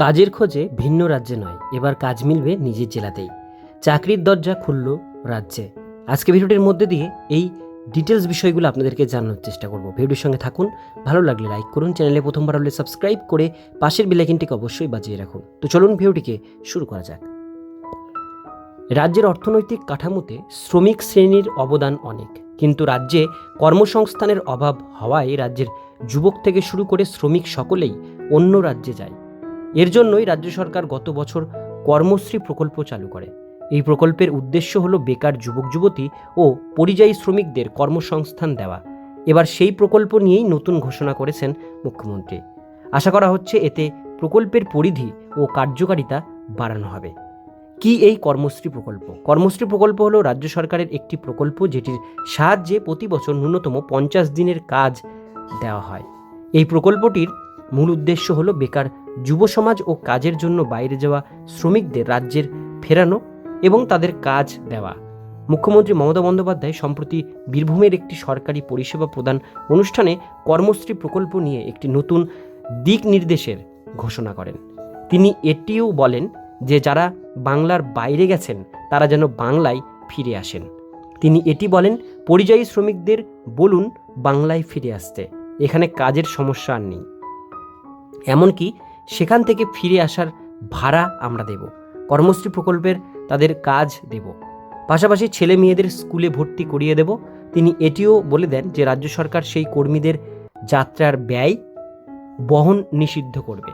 কাজের খোঁজে ভিন্ন রাজ্যে নয়, এবার কাজ মিলবে নিজের জেলাতেই। চাকরির দরজা খুলল রাজ্যে। আজকে ভিডিওটির মধ্যে দিয়ে এই ডিটেলস বিষয়গুলো আপনাদেরকে জানানোর চেষ্টা করব। ভিডিওর সঙ্গে থাকুন, ভালো লাগলে লাইক করুন, চ্যানেলে প্রথমবার হলে সাবস্ক্রাইব করে পাশের বেলাইকিনটিকে অবশ্যই বাজিয়ে রাখুন। তো চলুন ভিডিওটিকে শুরু করা যাক। রাজ্যের অর্থনৈতিক কাঠামোতে শ্রমিক শ্রেণির অবদান অনেক, কিন্তু রাজ্যে কর্মসংস্থানের অভাব হওয়ায় রাজ্যের যুবক থেকে শুরু করে শ্রমিক সকলেই অন্য রাজ্যে যায়। এর জন্যই রাজ্য সরকার গত বছর কর্মশ্রী প্রকল্প চালু করে। এই প্রকল্পের উদ্দেশ্য হলো বেকার যুবক, যুবতী ও পরিযায়ী শ্রমিকদের কর্মসংস্থান দেওয়া। এবার সেই প্রকল্প নিয়েই নতুন ঘোষণা করেছেন মুখ্যমন্ত্রী। আশা করা হচ্ছে এতে প্রকল্পের পরিধি ও কার্যকারিতা বাড়ানো হবে। কি এই কর্মশ্রী প্রকল্প? কর্মশ্রী প্রকল্প হলো রাজ্য সরকারের একটি প্রকল্প যেটির সাহায্যে প্রতি বছর ন্যূনতম পঞ্চাশ দিনের কাজ দেওয়া হয়। এই প্রকল্পটির মূল উদ্দেশ্য হলো বেকার যুব সমাজ ও কাজের জন্য বাইরে যাওয়া শ্রমিকদের রাজ্যের ফেরানো এবং তাদের কাজ দেওয়া। মুখ্যমন্ত্রী মমতা বন্দ্যোপাধ্যায় সম্প্রতি বীরভূমের একটি সরকারি পরিষেবা প্রদান অনুষ্ঠানে কর্মশ্রী প্রকল্প নিয়ে একটি নতুন দিক নির্দেশের ঘোষণা করেন। তিনি এটিও বলেন যে যারা বাংলার বাইরে গেছেন, তারা যেন বাংলায় ফিরে আসেন। তিনি এটি বলেন, পরিযায়ী শ্রমিকদের বলুন বাংলায় ফিরে আসতে, এখানে কাজের সমস্যা আর নেই। এমনকি সেখান থেকে ফিরে আসার ভাড়া আমরা দেব। কর্মশ্রী প্রকল্পের তাদের কাজ দেব। পাশাপাশি ছেলে মেয়েদের স্কুলে ভর্তি করিয়ে দেব। তিনি এটিও বলে দেন যে, রাজ্য সরকার সেই কর্মীদের যাত্রার ব্যয় বহন নিষিদ্ধ করবে।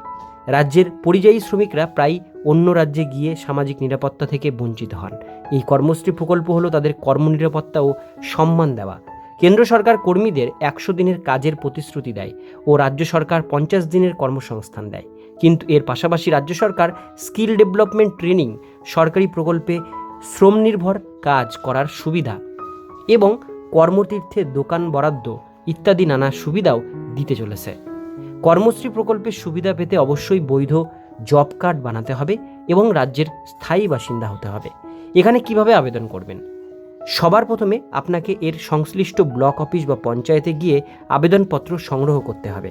রাজ্যের পরিযায়ী শ্রমিকরা প্রায় অন্য রাজ্যে গিয়ে সামাজিক নিরাপত্তা থেকে বঞ্চিত হন। এই কর্মশ্রী প্রকল্প হলো তাদের কর্মনিরাপত্তা ও সম্মান দেওয়া। কেন্দ্র সরকার কর্মীদের একশো দিনের কাজের প্রতিশ্রুতি দেয় ও রাজ্য সরকার পঞ্চাশ দিনের কর্মসংস্থান দেয়। কিন্তু এর পাশাপাশি রাজ্য সরকার স্কিল ডেভেলপমেন্ট ট্রেনিং, সরকারি প্রকল্পে শ্রমনির্ভর কাজ করার সুবিধা এবং কর্মতীর্থে দোকান বরাদ্দ ইত্যাদি নানা সুবিধাও দিতে চলেছে। কর্মশ্রী প্রকল্পের সুবিধা পেতে অবশ্যই বৈধ জব কার্ড বানাতে হবে এবং রাজ্যের স্থায়ী বাসিন্দা হতে হবে। এখানে কীভাবে আবেদন করবেন? সবার প্রথমে আপনাকে এর সংশ্লিষ্ট ব্লক অফিস বা পঞ্চায়েতে গিয়ে আবেদনপত্র সংগ্রহ করতে হবে।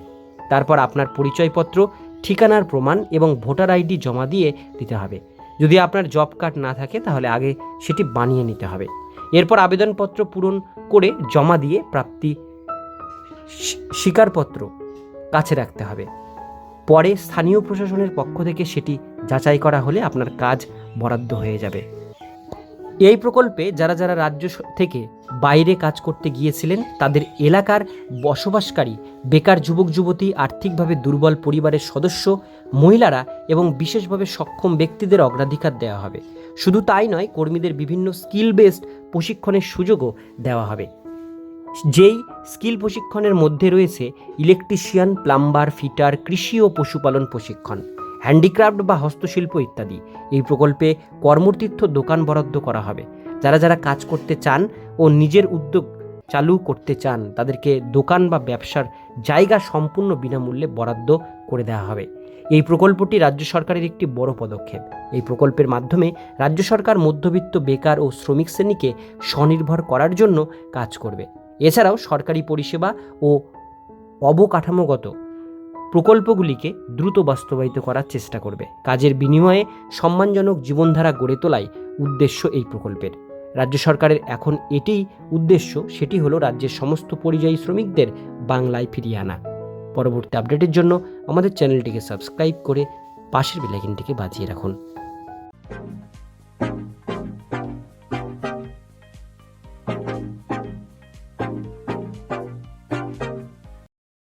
তারপর আপনার পরিচয়পত্র, ঠিকানার প্রমাণ এবং ভোটার আইডি জমা দিয়ে দিতে হবে। যদি আপনার জব কার্ড না থাকে, তাহলে আগে সেটি বানিয়ে নিতে হবে। এরপর আবেদনপত্র পূরণ করে জমা দিয়ে প্রাপ্তি স্বীকারপত্র কাছে রাখতে হবে। পরে স্থানীয় প্রশাসনের পক্ষ থেকে সেটি যাচাই করা হলে আপনার কাজ বরাদ্দ হয়ে যাবে। এই প্রকল্পে যারা যারা রাজ্য থেকে বাইরে কাজ করতে গিয়েছিলেন, তাদের এলাকার বসবাসকারী, বেকার যুবক, যুবতী, আর্থিকভাবে দুর্বল পরিবারের সদস্য, মহিলারা এবং বিশেষভাবে সক্ষম ব্যক্তিদের অগ্রাধিকার দেওয়া হবে। শুধু তাই নয়, কর্মীদের বিভিন্ন স্কিল বেসড প্রশিক্ষণের সুযোগও দেওয়া হবে। যেই স্কিল প্রশিক্ষণের মধ্যে রয়েছে ইলেকট্রিশিয়ান, প্লাম্বার, ফিটার, কৃষি ও পশুপালন প্রশিক্ষণ। হ্যান্ডিক্রাফট বা হস্তশিল্প ইত্যাদি। এই প্রকল্পে কর্মতীর্থ দোকান বরাদ্দ করা হবে। যারা যারা কাজ করতে চান ও নিজের উদ্যোগ চালু করতে চান, তাদেরকে দোকান বা ব্যবসার জায়গা সম্পূর্ণ বিনামূল্যে বরাদ্দ করে দেওয়া হবে। এই প্রকল্পটি রাজ্য সরকারের একটি বড় পদক্ষেপ। এই প্রকল্পের মাধ্যমে রাজ্য সরকার মধ্যবিত্ত বেকার ও শ্রমিক শ্রেণীকে স্বনির্ভর করার জন্য কাজ করবে। এছাড়াও সরকারি পরিষেবা ও অবকাঠামোগত প্রকল্পগুলিকে দ্রুত বাস্তবায়িত করার চেষ্টা করবে। কাজের বিনিময়ে সম্মানজনক জীবনধারা গড়ে তোলাই উদ্দেশ্য এই প্রকল্পের। রাজ্য সরকারের এখন এটিই উদ্দেশ্য, সেটি হলো রাজ্যের সমস্ত পরিযায়ী শ্রমিকদের বাংলায় ফিরিয়ে আনা। পরবর্তী আপডেটের জন্য আমাদের চ্যানেলটিকে সাবস্ক্রাইব করে পাশের বেলাইকিনটিকে বাজিয়ে রাখুন।